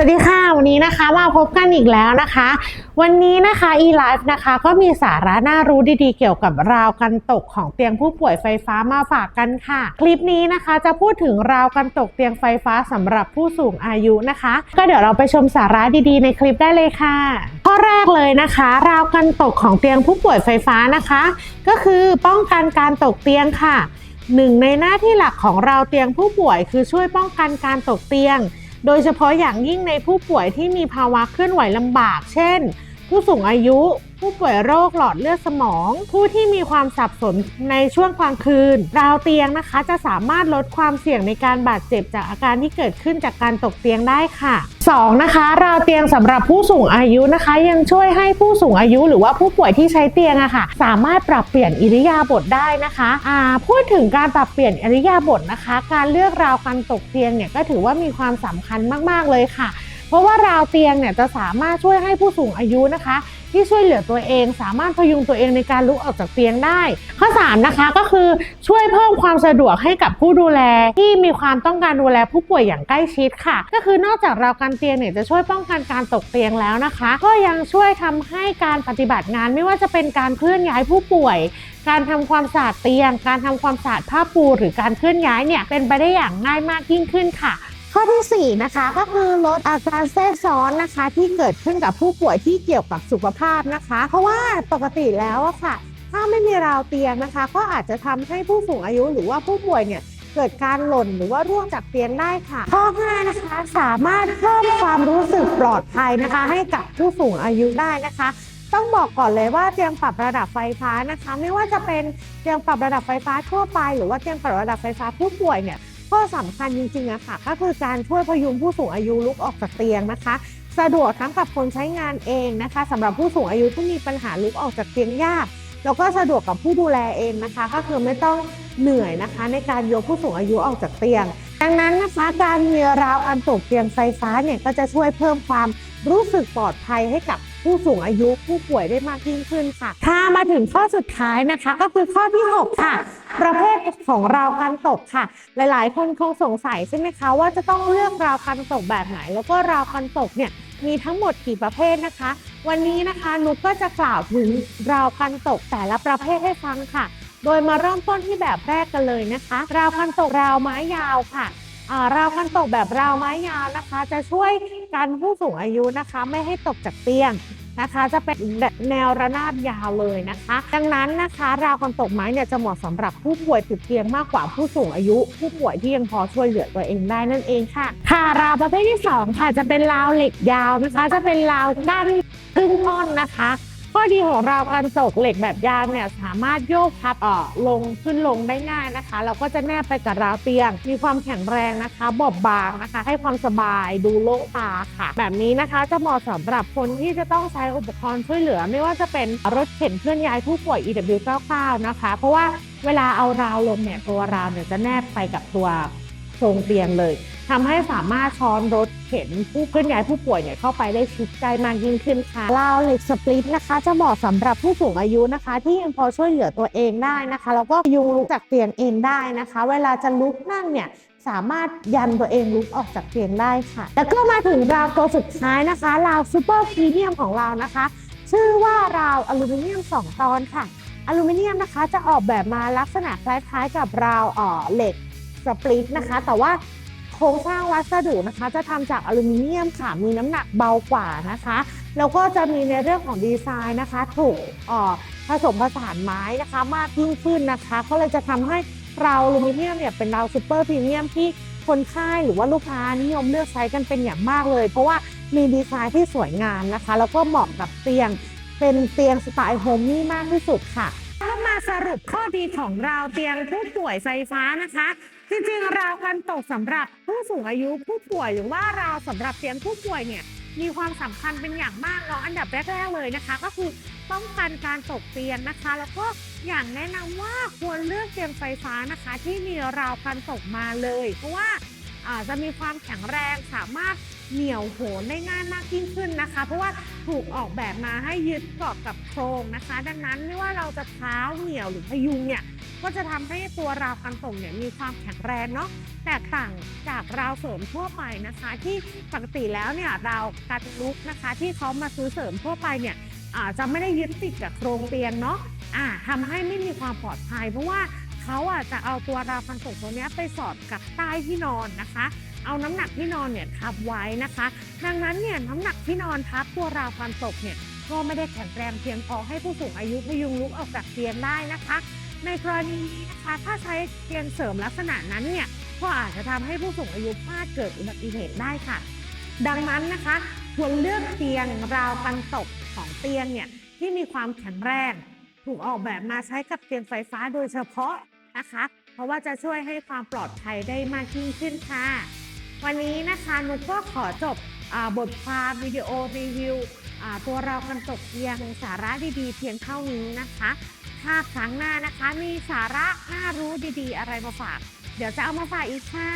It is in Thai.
สวัสดีค่ะ วันนี้นะคะมาพบกันอีกแล้วนะคะ วันนี้นะคะ eLife นะคะก็มีสาระน่ารู้ดีๆ เกี่ยวกับราวกันตกของเตียงผู้ป่วยไฟฟ้ามาฝากกันค่ะ คลิปนี้นะคะจะพูดถึงราวกันตกเตียงไฟฟ้าสำหรับผู้สูงอายุนะคะ ก็เดี๋ยวเราไปชมสาระดีๆ ในคลิปได้เลยค่ะ ข้อแรกเลยนะคะ ราวกันตกของเตียงผู้ป่วยไฟฟ้านะคะ ก็คือป้องกันการตกเตียงค่ะหนึ่งในหน้าที่หลักของเราเตียงผู้ป่วย คือช่วยป้องกันการตกเตียง โดยเฉพาะอย่างยิ่งในผู้ป่วยที่มีภาวะเคลื่อนไหวลำบาก เช่น ผู้สูงอายุ ผู้ป่วยโรคหลอดเลือดสมอง ผู้ที่มีความสับสนในช่วงกลางคืน ราวเตียงนะคะ จะสามารถลดความเสี่ยงในการบาดเจ็บจากอาการที่เกิดขึ้นจากการตกเตียงได้ค่ะ 2. นะคะ ราวเตียงสำหรับผู้สูงอายุนะคะ ยังช่วยให้ผู้สูงอายุหรือว่าผู้ป่วยที่ใช้เตียงอะค่ะ สามารถปรับเปลี่ยนอิริยาบถได้นะคะอ่าพูดถึงการปรับเปลี่ยนอิริยาบถนะคะ การเลือกราวการตกเตียงเนี่ยก็ถือว่ามีความสำคัญมาก ๆ เลยค่ะ เพราะว่าราวเตียงเนี่ยจะสามารถช่วยให้ผู้สูงอายุนะคะ ที่ช่วยเหลือตัวเอง สามารถพยุงตัวเองในการลุกออกจากเตียงได้ ข้อ 3 นะคะก็คือช่วยเพิ่มความสะดวกให้กับผู้ดูแล ที่มีความต้องการดูแลผู้ป่วยอย่างใกล้ชิดค่ะ ก็คือนอกจากราวกันเตียงเนี่ยจะช่วยป้องกันการตกเตียงแล้วนะคะ ก็ยังช่วยทำให้การปฏิบัติงานไม่ว่าจะเป็นการเคลื่อนย้ายผู้ป่วย การทำความสะอาดเตียง การทำความสะอาดผ้าปู หรือการเคลื่อนย้ายเนี่ยเป็นไปได้อย่างง่ายมากยิ่งขึ้นค่ะ ข้อทีสี่ 4 นะคะก็คือลดอาการแทรกซ้อนนะคะที่เกิดขึ้นกับผู้ป่วยที่เกี่ยวกับสุขภาพนะคะ เพราะว่าปกติแล้วอะค่ะ ถ้าไม่มีราวเตียงนะคะ ก็อาจจะทำให้ผู้สูงอายุหรือว่าผู้ป่วยเนี่ยเกิดการหล่นหรือว่าร่วงจากเตียงได้ค่ะ ข้อ5นะคะสามารถเพิ่มความรู้สึกปลอดภัยนะคะ ให้กับผู้สูงอายุได้นะคะต้องบอกก่อนเลยว่าเตียงปรับระดับไฟฟ้านะคะ ไม่ว่าจะเป็นเตียงปรับระดับไฟฟ้าทั่วไป หรือว่าเตียงปรับระดับไฟฟ้าผู้ป่วยเนี่ย ข้อสำคัญจริงๆอะค่ะก็คือการช่วยพยุงผู้สูงอายุลุกออกจากเตียงนะคะ สะดวกทั้งกับคนใช้งานเองนะคะสำหรับผู้สูงอายุที่มีปัญหาลุกออกจากเตียงยาก แล้วก็สะดวกกับผู้ดูแลเองนะคะ ก็คือไม่ต้องเหนื่อยนะคะ ในการยกผู้สูงอายุออกจากเตียง ดังนั้นนะคะการมีราวอันตกเตียงไฟฟ้าเนี่ยก็จะช่วยเพิ่มความรู้สึกปลอดภัยให้กับผู้สูงอายุผู้ป่วยได้มากยิ่งขึ้นค่ะ ถ้ามาถึงข้อสุดท้ายนะคะ ก็คือข้อที่ 6 ค่ะ ประเภทของราวกันตกค่ะ หลาย ๆ คนคงสงสัยใช่ไหมคะว่าจะต้องเลือกราวกันตกแบบไหน แล้วก็ราวกันตกเนี่ยมีทั้งหมดกี่ประเภทนะคะ วันนี้นะคะนุกก็จะกล่าวถึงราวกันตกแต่ละประเภทให้ฟังค่ะ โดยมาเริ่มต้นที่แบบแรกกันเลยนะคะ ราวกันตกราวไม้ยาวค่ะราวกันตกแบบราวไม้ยาวนะคะ จะช่วยกันผู้สูงอายุนะคะ ไม่ให้ตกจากเตียงนะคะ จะเป็นแนวระนาบยาวเลยนะคะ ดังนั้นนะคะ ราวกันตกไม้เนี่ยจะเหมาะสำหรับผู้ป่วยติดเตียงมากกว่าผู้สูงอายุ ผู้ป่วยที่ยังพอช่วยเหลือตัวเองได้นั่นเองค่ะ ค่ะราวประเภทที่สองค่ะจะเป็นราวเหล็กยาวนะคะ จะเป็นราวด้านครึ่งท่อนนะคะ ข้อดีของราวกันตกเหล็กแบบยาวเนี่ยสามารถโยกพับเอ่อลงขึ้นลงได้ง่ายนะคะแล้วก็จะแนบไปกับราวเตียง มีความแข็งแรงนะคะ บอบบางนะคะ ให้ความสบายดูโล่งตาค่ะ แบบนี้นะคะจะเหมาะสำหรับคนที่จะต้องใช้อุปกรณ์ช่วยเหลือ ไม่ว่าจะเป็นรถเข็นเคลื่อนย้ายผู้ป่วย EW99 นะคะ เพราะว่าเวลาเอาราวลงเนี่ยตัวราวเนี่ยจะแนบไปกับตัว โครงเตียงเลยทำให้สามารถช้อนรถเข็นผู้เคลื่อนย้ายผู้ป่วยเนี่ยเข้าไปได้ชิดใจมากยิ่งขึ้นค่ะราวเหล็กสปลิตนะคะ จะเหมาะสำหรับผู้สูงอายุนะคะ ที่ยังพอช่วยเหลือตัวเองได้นะคะ แล้วก็ยุงลุกจากเตียงเองได้นะคะ เวลาจะลุกนั่งเนี่ยสามารถยันตัวเองลุกออกจากเตียงได้ค่ะ แล้วก็มาถึงราวตัวสุดท้ายนะคะ ราวซูเปอร์พรีเมียมของเรานะคะ ชื่อว่าราวอลูมิเนียม 2 ตอนค่ะอลูมิเนียมนะคะจะออกแบบมาลักษณะคล้ายๆ กับราวอ่อเหล็ก สปลิตนะคะ แต่ว่าโครงสร้างวัสดุนะคะ จะทำจากอลูมิเนียมค่ะมีน้ำหนักเบากว่านะคะแล้วก็จะมีในเรื่องของดีไซน์นะคะ ถูกผสมผสานไม้นะคะมากยิ่งขึ้นนะคะ ก็เลยจะทำให้เราอลูมิเนียมเนี่ยเป็นเราซูเปอร์พรีเมียมที่คนไข้หรือว่าลูกค้านิยมเลือกใช้กันเป็นอย่างมากเลย เพราะว่ามีดีไซน์ที่สวยงามนะคะ แล้วก็เหมาะกับเตียงเป็นเตียงสไตล์โฮมมี่มากที่สุดค่ะ สรุปข้อดีของราวเตียงผู้ป่วยไฟฟ้านะคะ จริงๆราวกันตกสำหรับผู้สูงอายุผู้ป่วยหรือว่าราวสำหรับเตียงผู้ป่วยเนี่ยมีความสำคัญเป็นอย่างมากเนาะอันดับแรกๆเลยนะคะ ก็คือป้องกันการตกเตียงนะคะ แล้วก็อย่างแนะนำว่าควรเลือกเตียงไฟฟ้านะคะ ที่มีราวกันตกมาเลย เพราะว่าอ่าจะมีความแข็งแรงสามารถ เหนียวโหนได้ง่ายมากยิ่งขึ้นนะคะ เพราะว่าถูกออกแบบมาให้ยึดเกาะกับโครงนะคะ ดังนั้นไม่ว่าเราจะเท้าเหนียวหรือพยุงเนี่ยก็จะทำให้ตัวราวกันตกเนี่ยมีความแข็งแรงเนาะแตกต่างจากราวเสริมทั่วไปนะคะ ที่ปกติแล้วเนี่ยราวกันลุกนะคะ ที่เขามาซื้อเสริมทั่วไปเนี่ยอาจจะไม่ได้ยึดติดกับโครงเตียงเนาะอ่าทำให้ไม่มีความปลอดภัย เพราะว่าเขาอะจะเอาตัวราวกันตกตัวนี้ไปสอดกับใต้ที่นอนนะคะ เอาน้ำหนักที่นอนเนี่ยทับไว้นะคะ ดังนั้นเนี่ยน้ำหนักที่นอนทับตัวราวกันตกเนี่ยก็ไม่ได้แข็งแรงเพียงพอให้ผู้สูงอายุพยุงลุกออกจากเตียงได้นะคะ ในกรณีนี้นะคะถ้าใช้เตียงเสริมลักษณะนั้นเนี่ยก็อาจจะทำให้ผู้สูงอายุพลาดเกิดอุบัติเหตุได้ค่ะ ดังนั้นนะคะควรเลือกเตียงราวกันตกของเตียงเนี่ยที่มีความแข็งแรงถูกออกแบบมาใช้กับเตียงไฟฟ้าโดยเฉพาะนะคะ เพราะว่าจะช่วยให้ความปลอดภัยได้มากยิ่งขึ้นค่ะ วันนี้นะคะนุกก็ขอจบอบทความวิดีโอรีวิวตัวเรากันตกเพียงสาระดีๆ เพียงเท่านี้นะคะ ถ้าครั้งหน้านะคะมีสาระน่ารู้ดีๆ อะไรมาฝาก เดี๋ยวจะเอามาฝากอีกค่ะ